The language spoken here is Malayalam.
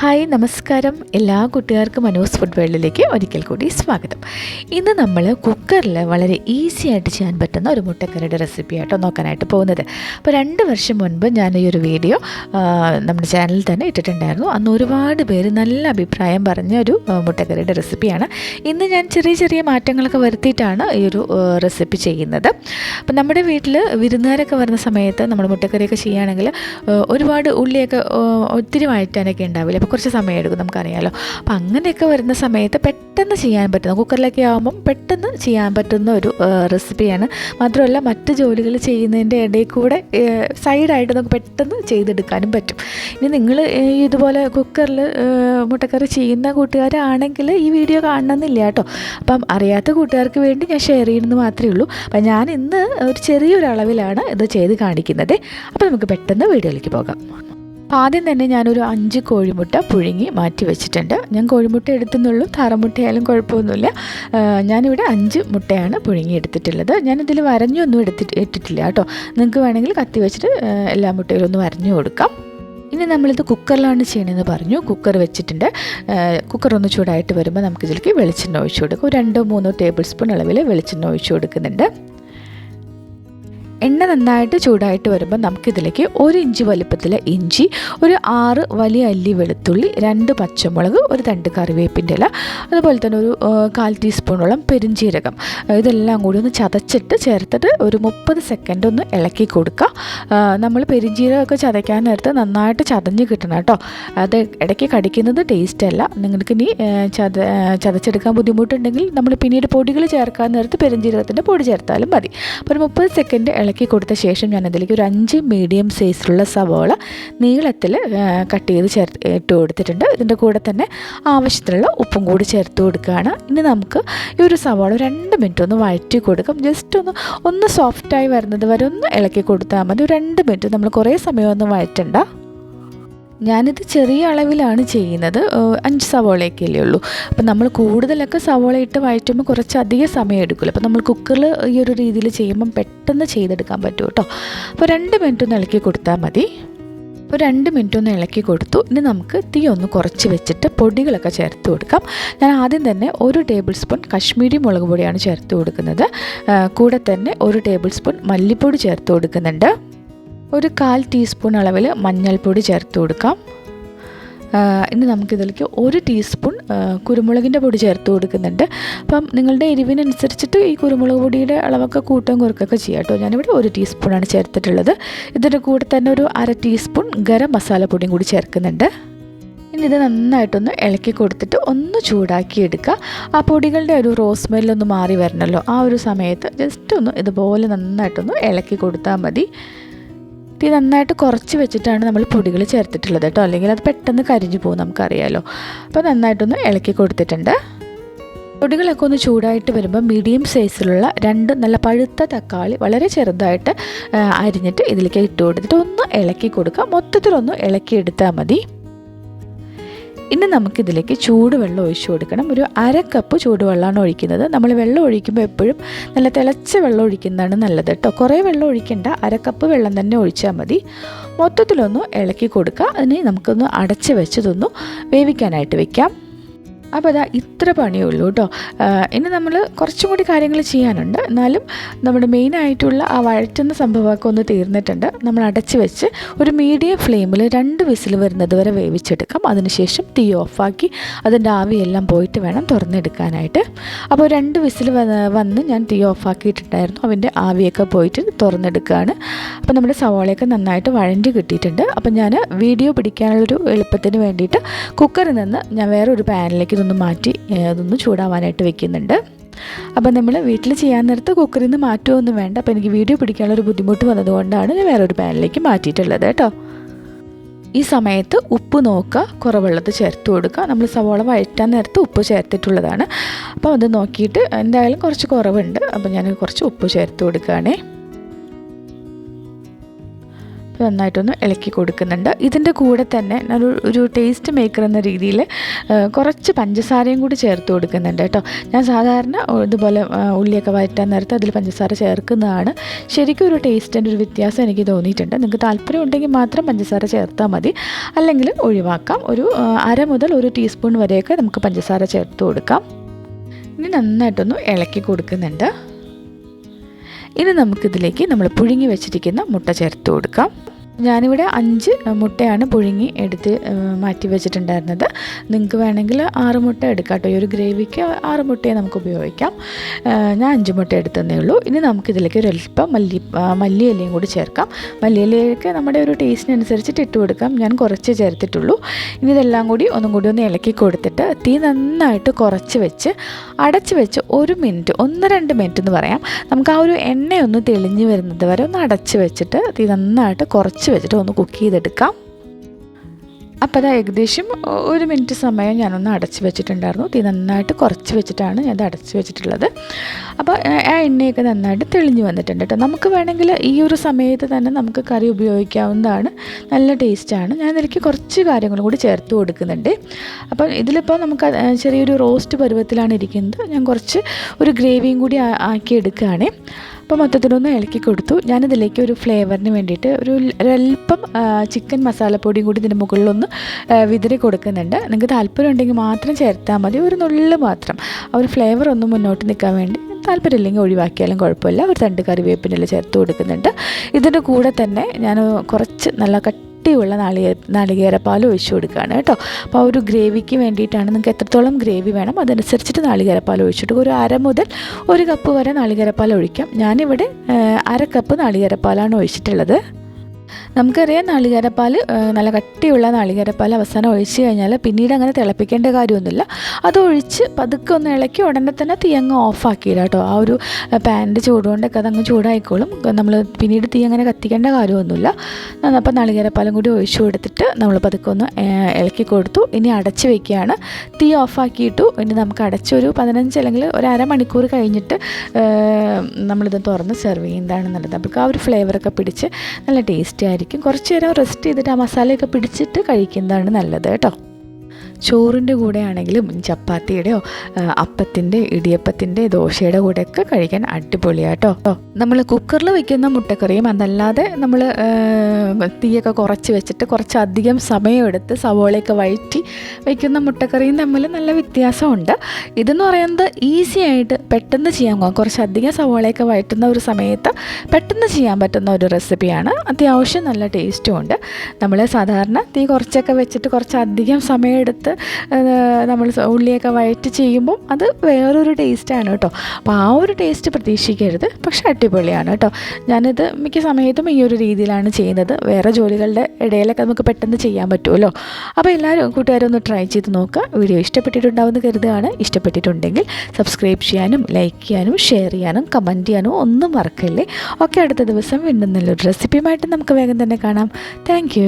ഹായ് നമസ്കാരം. എല്ലാ കുട്ടികൾക്കും മനോസ് ഫുഡ് വേൾഡിലേക്ക് ഒരിക്കൽ കൂടി സ്വാഗതം. ഇന്ന് നമ്മൾ കുക്കറിൽ വളരെ ഈസി ആയിട്ട് ചെയ്യാൻ പറ്റുന്ന ഒരു മുട്ടക്കറിയുടെ റെസിപ്പി ആയിട്ടോ നോക്കാനായിട്ട് പോകുന്നത്. അപ്പോൾ രണ്ട് വർഷം മുൻപ് ഞാൻ ഈ ഒരു വീഡിയോ നമ്മുടെ ചാനലിൽ തന്നെ ഇട്ടിട്ടുണ്ടായിരുന്നു. അന്ന് ഒരുപാട് പേര് നല്ല അഭിപ്രായം പറഞ്ഞ ഒരു മുട്ടക്കറിയുടെ റെസിപ്പിയാണ് ഇന്ന് ഞാൻ ചെറിയ ചെറിയ മാറ്റങ്ങളൊക്കെ വരുത്തിയിട്ടാണ് ഈ ഒരു റെസിപ്പി ചെയ്യുന്നത്. അപ്പം നമ്മുടെ വീട്ടിൽ വിരുന്നുകാരൊക്കെ വരുന്ന സമയത്ത് നമ്മൾ മുട്ടക്കറിയൊക്കെ ചെയ്യുകയാണെങ്കിൽ ഒരുപാട് ഉള്ളിയൊക്കെ ഒത്തിരി വഴറ്റാനൊക്കെ ഉണ്ടാവില്ല? അപ്പോൾ കുറച്ച് സമയം എടുക്കും നമുക്കറിയാമല്ലോ അപ്പം അങ്ങനെയൊക്കെ വരുന്ന സമയത്ത് പെട്ടെന്ന് ചെയ്യാൻ പറ്റുന്ന കുക്കറിലൊക്കെ ആകുമ്പം പെട്ടെന്ന് ചെയ്യാൻ പറ്റുന്ന ഒരു റെസിപ്പിയാണ്. മാത്രമല്ല മറ്റ് ജോലികൾ ചെയ്യുന്നതിന്റെ ഇടയിൽ കൂടെ സൈഡായിട്ട് നമുക്ക് പെട്ടെന്ന് ചെയ്തെടുക്കാനും പറ്റും. ഇനി നിങ്ങൾ ഇതുപോലെ കുക്കറിൽ മുട്ടക്കറി ചെയ്യുന്ന കൂട്ടുകാരാണെങ്കിൽ ഈ വീഡിയോ കാണണമെന്നില്ല കേട്ടോ. അപ്പം അറിയാത്ത കൂട്ടുകാർക്ക് വേണ്ടി ഞാൻ ഷെയർ ചെയ്യുന്നത് മാത്രമേ ഉള്ളൂ. അപ്പം ഞാൻ ഇന്ന് ഒരു ചെറിയൊരു അളവിലാണ് ഇത് ചെയ്ത് കാണിക്കുന്നത്. അപ്പോൾ നമുക്ക് പെട്ടെന്ന് വീഡിയോയിലേക്ക് പോകാം. അപ്പോൾ ആദ്യം തന്നെ ഞാനൊരു അഞ്ച് കോഴിമുട്ട പുഴുങ്ങി മാറ്റി വെച്ചിട്ടുണ്ട്. ഞാൻ കോഴിമുട്ട എടുത്തുന്നുള്ളൂ താറമുട്ടയായാലും കുഴപ്പമൊന്നുമില്ല. ഞാനിവിടെ അഞ്ച് മുട്ടയാണ് പുഴുങ്ങി എടുത്തിട്ടുള്ളത് ഞാനിതിൽ വരഞ്ഞൊന്നും എടുത്തിട്ട് ഇട്ടിട്ടില്ല കേട്ടോ. നിങ്ങൾക്ക് വേണമെങ്കിൽ കത്തി വെച്ചിട്ട് എല്ലാ മുട്ടയിലും ഒന്ന് വരഞ്ഞു കൊടുക്കാം. ഇനി നമ്മളിത് കുക്കറിലാണ് ചെയ്യണമെന്ന് പറഞ്ഞു. കുക്കർ വെച്ചിട്ടുണ്ട്. കുക്കർ ഒന്ന് ചൂടായിട്ട് വരുമ്പോൾ നമുക്കിതിലേക്ക് വെളിച്ചെണ്ണ ഒഴിച്ചു കൊടുക്കും. രണ്ടോ മൂന്നോ ടേബിൾ സ്പൂൺ അളവിൽ വെളിച്ചെണ്ണ ഒഴിച്ചു കൊടുക്കുന്നുണ്ട്. എണ്ണ നന്നായിട്ട് ചൂടായിട്ട് വരുമ്പോൾ നമുക്കിതിലേക്ക് ഒരു ഇഞ്ച് വലിപ്പത്തിലെ ഇഞ്ചി ഒരു ആറ് വലിയ അല്ലി വെളുത്തുള്ളി രണ്ട് പച്ചമുളക് ഒരു തണ്ട് കറിവേപ്പിന്റെ ഇല അതുപോലെ തന്നെ ഒരു കാൽ ടീസ്പൂണോളം പെരിഞ്ചീരകം. ഇതെല്ലാം കൂടി ഒന്ന് ചതച്ചിട്ട് ചേർത്തിട്ട് ഒരു മുപ്പത് സെക്കൻഡ് ഒന്ന് ഇളക്കി കൊടുക്കുക. നമ്മൾ പെരിഞ്ചീരകമൊക്കെ ചതയ്ക്കാൻ നേരത്ത് നന്നായിട്ട് ചതഞ്ഞ് കിട്ടണം കേട്ടോ. അത് ഇടയ്ക്ക് കടിക്കുന്നത് ടേസ്റ്റ് അല്ല. നിങ്ങൾക്ക് ഇനി ചത ചതച്ചെടുക്കാൻ ബുദ്ധിമുട്ടുണ്ടെങ്കിൽ നമ്മൾ പിന്നീട് പൊടികൾ ചേർക്കാൻ നേരത്ത് പെരിഞ്ചീരകത്തിന്റെ പൊടി ചേർത്താലും മതി. അപ്പോൾ ഒരു മുപ്പത് സെക്കൻഡ് ഇളക്കി കൊടുത്ത ശേഷം ഞാൻ അതിലേക്ക് ഒരു അഞ്ച് മീഡിയം സൈസിലുള്ള സവോള നീളത്തിൽ കട്ട് ചെയ്ത് ചേർത്ത് ഇട്ട് കൊടുത്തിട്ടുണ്ട്. ഇതിന്റെ കൂടെ തന്നെ ആവശ്യത്തിനുള്ള ഉപ്പും കൂടി ചേർത്ത് കൊടുക്കുകയാണ്. ഇനി നമുക്ക് ഈ ഒരു സവോള രണ്ട് മിനിറ്റ് ഒന്ന് വഴറ്റി കൊടുക്കാം. ജസ്റ്റ് ഒന്ന് ഒന്ന് സോഫ്റ്റായി വരുന്നത് വരെ ഒന്ന് ഇളക്കി കൊടുത്താൽ മതി. ഒരു രണ്ട് മിനിറ്റ് നമ്മൾ കുറേ സമയമൊന്നും വഴറ്റണ്ട. ഞാനിത് ചെറിയ അളവിലാണ് ചെയ്യുന്നത്. അഞ്ച് സവോളയൊക്കെ അല്ലേ ഉള്ളൂ. അപ്പം നമ്മൾ കൂടുതലൊക്കെ സവോള ഇട്ട് വഴറ്റുമ്പോൾ കുറച്ച് അധികം സമയം എടുക്കില്ല അപ്പം നമ്മൾ കുക്കറിൽ ഈ ഒരു രീതിയിൽ ചെയ്യുമ്പം പെട്ടെന്ന് ചെയ്തെടുക്കാൻ പറ്റും കേട്ടോ. അപ്പോൾ രണ്ട് മിനിറ്റ് ഒന്ന് ഇളക്കി കൊടുത്താൽ മതി. അപ്പോൾ രണ്ട് മിനിറ്റ് ഒന്ന് ഇളക്കി കൊടുത്തു. ഇനി നമുക്ക് തീ ഒന്ന് കുറച്ച് വെച്ചിട്ട് പൊടികളൊക്കെ ചേർത്ത് കൊടുക്കാം. ഞാൻ ആദ്യം തന്നെ ഒരു ടേബിൾ സ്പൂൺ കശ്മീരി മുളക് പൊടിയാണ് ചേർത്ത് കൊടുക്കുന്നത്. കൂടെ തന്നെ ഒരു ടേബിൾ സ്പൂൺ മല്ലിപ്പൊടി ചേർത്ത് കൊടുക്കുന്നുണ്ട്. ഒരു കാൽ ടീസ്പൂൺ അളവിൽ മഞ്ഞൾപ്പൊടി ചേർത്ത് കൊടുക്കാം. ഇനി നമുക്കിതിലേക്ക് ഒരു ടീസ്പൂൺ കുരുമുളകിന്റെ പൊടി ചേർത്ത് കൊടുക്കുന്നുണ്ട്. അപ്പം നിങ്ങളുടെ എരിവിനനുസരിച്ചിട്ട് ഈ കുരുമുളക് പൊടിയുടെ അളവൊക്കെ കൂട്ടം കുറുക്കൊക്കെ ചെയ്യാം കേട്ടോ. ഞാനിവിടെ ഒരു ടീസ്പൂണാണ് ചേർത്തിട്ടുള്ളത്. ഇതിന്റെ കൂടെ തന്നെ ഒരു അര ടീസ്പൂൺ ഗരം മസാലപ്പൊടിയും കൂടി ചേർക്കുന്നുണ്ട്. ഇനി ഇത് നന്നായിട്ടൊന്ന് ഇളക്കി കൊടുത്തിട്ട് ഒന്ന് ചൂടാക്കി എടുക്കുക. ആ പൊടികളുടെ ഒരു റോസ് മെല്ലൊന്ന് മാറി വരണമല്ലോ ആ ഒരു സമയത്ത് ജസ്റ്റ് ഒന്ന് ഇതുപോലെ നന്നായിട്ടൊന്ന് ഇളക്കി കൊടുത്താൽ മതി. തീ നന്നായിട്ട് കുറച്ച് വെച്ചിട്ടാണ് നമ്മൾ പൊടികൾ ചേർത്തിട്ടുള്ളത് കേട്ടോ. അല്ലെങ്കിൽ അത് പെട്ടെന്ന് കരിഞ്ഞു പോകും നമുക്കറിയാലോ. അപ്പോൾ നന്നായിട്ടൊന്ന് ഇളക്കി കൊടുത്തിട്ടുണ്ട്. പൊടികളൊക്കെ ഒന്ന് ചൂടായിട്ട് വരുമ്പോൾ മീഡിയം സൈസിലുള്ള രണ്ട് നല്ല പഴുത്ത തക്കാളി വളരെ ചെറുതായിട്ട് അരിഞ്ഞിട്ട് ഇതിലേക്ക് ഇട്ട് കൊടുത്തിട്ട് ഒന്ന് ഇളക്കി കൊടുക്കുക. മൊത്തത്തിലൊന്ന് ഇളക്കി എടുത്താൽ മതി. ഇനി നമുക്കിതിലേക്ക് ചൂടുവെള്ളം ഒഴിച്ചു കൊടുക്കണം. ഒരു അര കപ്പ് ചൂടുവെള്ളമാണ് ഒഴിക്കുന്നത്. നമ്മൾ വെള്ളം ഒഴിക്കുമ്പോൾ എപ്പോഴും നല്ല തിളച്ച വെള്ളം ഒഴിക്കുന്നതാണ് നല്ലത് കേട്ടോ. കുറേ വെള്ളം ഒഴിക്കേണ്ട. അര കപ്പ് വെള്ളം തന്നെ ഒഴിച്ചാൽ മതി. മൊത്തത്തിലൊന്ന് ഇളക്കി കൊടുക്കുക. അതിന് നമുക്കൊന്ന് അടച്ച് വെച്ചതൊന്ന് വേവിക്കാനായിട്ട് വെക്കാം. അപ്പോൾ അതാ ഇത്ര പണിയേ ഉള്ളൂ കേട്ടോ ഇനി നമ്മൾ കുറച്ചും കൂടി കാര്യങ്ങൾ ചെയ്യാനുണ്ട്. എന്നാലും നമ്മുടെ മെയിനായിട്ടുള്ള ആ വഴറ്റുന്ന സംഭവമൊക്കെ ഒന്ന് തീർന്നിട്ടുണ്ട്. നമ്മൾ അടച്ച് വെച്ച് ഒരു മീഡിയം ഫ്ലെയിമിൽ രണ്ട് വിസിൽ വരുന്നത് വരെ വേവിച്ചെടുക്കാം. അതിനുശേഷം തീ ഓഫാക്കി അതിന്റെ ആവിയെല്ലാം പോയിട്ട് വേണം തുറന്നെടുക്കാനായിട്ട്. അപ്പോൾ രണ്ട് വിസിൽ വന്ന് ഞാൻ തീ ഓഫാക്കിയിട്ടുണ്ടായിരുന്നു. അതിന്റെ ആവിയൊക്കെ പോയിട്ട് തുറന്നെടുക്കുകയാണ്. അപ്പോൾ നമ്മുടെ സവാളയൊക്കെ നന്നായിട്ട് വഴണ്ടി കിട്ടിയിട്ടുണ്ട്. അപ്പോൾ ഞാൻ വീഡിയോ പിടിക്കാനുള്ളൊരു എളുപ്പത്തിന് വേണ്ടിയിട്ട് കുക്കറിൽ നിന്ന് ഞാൻ വേറൊരു പാനിലേക്ക് ഇതൊന്ന് മാറ്റി അതൊന്ന് ചൂടാവാനായിട്ട് വെക്കുന്നുണ്ട്. അപ്പം നമ്മൾ വീട്ടിൽ ചെയ്യാൻ നേരത്ത് കുക്കറിൽ നിന്ന് മാറ്റുമൊന്നും വേണ്ട. അപ്പോൾ എനിക്ക് വീഡിയോ പിടിക്കാനുള്ള ഒരു ബുദ്ധിമുട്ട് വന്നതുകൊണ്ടാണ് ഞാൻ വേറൊരു പാനിലേക്ക് മാറ്റിയിട്ടുള്ളത് കേട്ടോ. ഈ സമയത്ത് ഉപ്പ് നോക്കുക കുറവുള്ളത് ചേർത്ത് കൊടുക്കുക. നമ്മൾ സവോള വഴറ്റാൻ നേരത്ത് ഉപ്പ് ചേർത്തിട്ടുള്ളതാണ്. അപ്പോൾ അത് നോക്കിയിട്ട് എന്തായാലും കുറച്ച് കുറവുണ്ട്. അപ്പോൾ ഞാൻ കുറച്ച് ഉപ്പ് ചേർത്ത് കൊടുക്കുകയാണേ. നന്നായിട്ടൊന്ന് ഇളക്കി കൊടുക്കുന്നുണ്ട്. ഇതിന്റെ കൂടെ തന്നെ ഒരു ഒരു ടേസ്റ്റ് മേക്കർ എന്ന രീതിയിൽ കുറച്ച് പഞ്ചസാരയും കൂടി ചേർത്ത് കൊടുക്കുന്നുണ്ട് കേട്ടോ. ഞാൻ സാധാരണ ഇതുപോലെ ഉള്ളിയൊക്കെ വഴറ്റാൻ നേരത്ത് അതിൽ പഞ്ചസാര ചേർക്കുന്നതാണ്. ശരിക്കും ഒരു ടേസ്റ്റിന്റെ ഒരു വ്യത്യാസം എനിക്ക് തോന്നിയിട്ടുണ്ട്. നിങ്ങൾക്ക് താല്പര്യം ഉണ്ടെങ്കിൽ മാത്രം പഞ്ചസാര ചേർത്താൽ മതി. അല്ലെങ്കിൽ ഒഴിവാക്കാം. ഒരു അര മുതൽ ഒരു ടീസ്പൂൺ വരെയൊക്കെ നമുക്ക് പഞ്ചസാര ചേർത്ത് കൊടുക്കാം. ഇനി നന്നായിട്ടൊന്ന് ഇളക്കി കൊടുക്കുന്നുണ്ട്. ഇനി നമുക്കിതിലേക്ക് നമ്മൾ പുഴുങ്ങി വെച്ചിരിക്കുന്ന മുട്ട ചേർത്ത് കൊടുക്കാം. ഞാനിവിടെ അഞ്ച് മുട്ടയാണ് പുഴുങ്ങി എടുത്ത് മാറ്റി വെച്ചിട്ടുണ്ടായിരുന്നത്. നിങ്ങൾക്ക് വേണമെങ്കിൽ ആറ് മുട്ട എടുക്കാം കേട്ടോ ഈ ഒരു ഗ്രേവിക്ക് ആറ് മുട്ടയെ നമുക്ക് ഉപയോഗിക്കാം. ഞാൻ അഞ്ച് മുട്ട എടുത്തതേ ഉള്ളൂ. ഇനി നമുക്കിതിലേക്ക് ഒരു അല്പം മല്ലി മല്ലിയിലയും കൂടി ചേർക്കാം. മല്ലിയിലയൊക്കെ നമ്മുടെ ഒരു ടേസ്റ്റിനനുസരിച്ചിട്ട് ഇട്ട് കൊടുക്കാം. ഞാൻ കുറച്ച് ചേർത്തിട്ടുള്ളൂ. ഇനി ഇതെല്ലാം കൂടി ഒന്നും കൂടി ഒന്ന് ഇളക്കി കൊടുത്തിട്ട് തീ നന്നായിട്ട് കുറച്ച് വെച്ച് അടച്ച് വെച്ച് ഒരു മിനിറ്റ് ഒന്ന് രണ്ട് മിനിറ്റ് എന്ന് പറയാം. നമുക്ക് ആ ഒരു എണ്ണയൊന്ന് തെളിഞ്ഞ് വരുന്നത് വരെ ഒന്ന് അടച്ച് വെച്ചിട്ട് തീ നന്നായിട്ട് കുറച്ച് വെച്ചിട്ട് ഒന്ന് കുക്ക് ചെയ്തെടുക്കാം. അപ്പോൾ അത് ഏകദേശം ഒരു മിനിറ്റ് സമയം ഞാനൊന്ന് അടച്ച് വെച്ചിട്ടുണ്ടായിരുന്നു. തീ നന്നായിട്ട് കുറച്ച് വെച്ചിട്ടാണ് ഞാൻ അത് അടച്ച് വെച്ചിട്ടുള്ളത്. അപ്പോൾ ആ എണ്ണയൊക്കെ നന്നായിട്ട് തെളിഞ്ഞു വന്നിട്ടുണ്ട് കേട്ടോ. നമുക്ക് വേണമെങ്കിൽ ഈ ഒരു സമയത്ത് തന്നെ നമുക്ക് കറി ഉപയോഗിക്കാവുന്നതാണ്. നല്ല ടേസ്റ്റാണ്. ഞാൻ ഇതിലേക്ക് കുറച്ച് കാര്യങ്ങളും കൂടി ചേർത്ത് കൊടുക്കുന്നുണ്ട്. അപ്പോൾ ഇതിലിപ്പോൾ നമുക്ക് ചെറിയൊരു റോസ്റ്റ് പരുവത്തിലാണ് ഇരിക്കുന്നത്. ഞാൻ കുറച്ച് ഒരു ഗ്രേവിയും കൂടി ആക്കിയെടുക്കുകയാണ്. അപ്പോൾ മൊത്തത്തിലൊന്ന് ഇളക്കി കൊടുത്തു. ഞാനിതിലേക്ക് ഒരു ഫ്ലേവറിന് വേണ്ടിയിട്ട് ഒരു ഒരല്പം ചിക്കൻ മസാലപ്പൊടിയും കൂടി ഇതിന്റെ മുകളിലൊന്ന് വിതറി കൊടുക്കുന്നുണ്ട്. നിങ്ങൾക്ക് താല്പര്യം ഉണ്ടെങ്കിൽ മാത്രം ചേർത്താൽ മതി. ഒരു നുള്ളു മാത്രം. ആ ഒരു ഫ്ലേവർ ഒന്ന് മുന്നോട്ട് നിൽക്കാൻ വേണ്ടി താല്പര്യമില്ലെങ്കിൽ ഒഴിവാക്കിയാലും കുഴപ്പമില്ല. ഒരു തണ്ട് കറിവേപ്പിനെല്ലാം ചേർത്ത് കൊടുക്കുന്നുണ്ട്. ഇതിന്റെ കൂടെ തന്നെ ഞാൻ കുറച്ച് നല്ല കട്ടിയുള്ള നാളികേര നാളികേരപ്പാൽ ഒഴിച്ചു കൊടുക്കുകയാണ് കേട്ടോ. അപ്പോൾ ആ ഒരു ഗ്രേവിക്ക് വേണ്ടിയിട്ടാണ് നിങ്ങൾക്ക് എത്രത്തോളം ഗ്രേവി വേണം അതനുസരിച്ചിട്ട് നാളികേരപ്പാൽ ഒഴിച്ചിട്ട് ഒരു അര മുതൽ ഒരു കപ്പ് വരെ നാളികേരപ്പാൽ ഒഴിക്കാം. ഞാനിവിടെ അര കപ്പ് നാളികേരപ്പാലാണ് ഒഴിച്ചിട്ടുള്ളത്. നമുക്കറിയാം നാളികേരപ്പാൽ നല്ല കട്ടിയുള്ള നാളികേരപ്പാൽ അവസാനം ഒഴിച്ച് കഴിഞ്ഞാൽ പിന്നീട് അങ്ങനെ തിളപ്പിക്കേണ്ട കാര്യമൊന്നുമില്ല. അത് ഒഴിച്ച് പതുക്കെ ഒന്ന് ഇളക്കി ഉടനെ തന്നെ തീ അങ്ങ് ഓഫാക്കിയില്ല കേട്ടോ. ആ ഒരു പാനിന്റെ ചൂടുകൊണ്ടൊക്കെ അതങ്ങ് ചൂടായിക്കോളും. നമ്മൾ പിന്നീട് തീ അങ്ങനെ കത്തിക്കേണ്ട കാര്യമൊന്നുമില്ല. അപ്പോൾ നാളികേരപ്പാലും കൂടി ഒഴിച്ചു കൊടുത്തിട്ട് നമ്മൾ പതുക്കെ ഒന്ന് ഇളക്കി കൊടുത്തു. ഇനി അടച്ച് വെക്കുകയാണ്. തീ ഓഫാക്കിയിട്ടു ഇനി നമുക്ക് അടച്ചൊരു പതിനഞ്ച് അല്ലെങ്കിൽ ഒരു അരമണിക്കൂർ കഴിഞ്ഞിട്ട് നമ്മളിത് തുറന്ന് സെർവ് ചെയ്യുന്നതാണ് നല്ലത് നമുക്ക് ആ ഒരു ഫ്ലേവറൊക്കെ പിടിച്ച് നല്ല ടേസ്റ്റി ആയിരിക്കും. കുറച്ച് നേരം റെസ്റ്റ് ചെയ്തിട്ട് ആ മസാലയൊക്കെ പിടിച്ചിട്ട് കഴിക്കുന്നതാണ് നല്ലത് കേട്ടോ. ചോറിന്റെ കൂടെ ആണെങ്കിലും ചപ്പാത്തിയുടെയോ അപ്പത്തിന്റെ ഇടിയപ്പത്തിന്റെ ദോശയുടെ കൂടെയൊക്കെ കഴിക്കാൻ അടിപൊളിയാട്ടോ. നമ്മൾ കുക്കറിൽ വെക്കുന്ന മുട്ടക്കറിയും അതല്ലാതെ നമ്മൾ തീയൊക്കെ കുറച്ച് വെച്ചിട്ട് കുറച്ചധികം സമയമെടുത്ത് സവോളയൊക്കെ വഴറ്റി വയ്ക്കുന്ന മുട്ടക്കറിയും തമ്മിൽ നല്ല വ്യത്യാസമുണ്ട്. ഇതെന്ന് പറയുന്നത് ഈസി ആയിട്ട് പെട്ടെന്ന് ചെയ്യാൻ പോകാം. കുറച്ചധികം സവോളയൊക്കെ വഴറ്റുന്ന ഒരു സമയത്ത് പെട്ടെന്ന് ചെയ്യാൻ പറ്റുന്ന ഒരു റെസിപ്പിയാണ്. അത്യാവശ്യം നല്ല ടേസ്റ്റും ഉണ്ട്. നമ്മൾ സാധാരണ തീ കുറച്ചൊക്കെ വെച്ചിട്ട് കുറച്ചധികം സമയമെടുത്ത് നമ്മൾ ഉള്ളിയൊക്കെ വഴറ്റി ചെയ്യുമ്പം അത് വേറൊരു ടേസ്റ്റാണ് കേട്ടോ. അപ്പോൾ ആ ഒരു ടേസ്റ്റ് പ്രതീക്ഷിക്കരുത്. പക്ഷേ അടിപൊളിയാണ് കേട്ടോ. ഞാനിത് മിക്ക സമയത്തും ഈ ഒരു രീതിയിലാണ് ചെയ്യുന്നത്. വേറെ ജോലികളുടെ ഇടയിലൊക്കെ നമുക്ക് പെട്ടെന്ന് ചെയ്യാൻ പറ്റുമല്ലോ. അപ്പോൾ എല്ലാവരും കൂട്ടുകാരും ഒന്ന് ട്രൈ ചെയ്ത് നോക്കുക. വീഡിയോ ഇഷ്ടപ്പെട്ടിട്ടുണ്ടാവുമെന്ന് കരുതുകയാണ്. ഇഷ്ടപ്പെട്ടിട്ടുണ്ടെങ്കിൽ സബ്സ്ക്രൈബ് ചെയ്യാനും ലൈക്ക് ചെയ്യാനും ഷെയർ ചെയ്യാനും കമന്റ് ചെയ്യാനും ഒന്നും മറക്കല്ലേ. ഓക്കെ അടുത്ത ദിവസം വീണ്ടും നല്ലൊരു റെസിപ്പിയുമായിട്ട് നമുക്ക് വേഗം തന്നെ കാണാം. താങ്ക്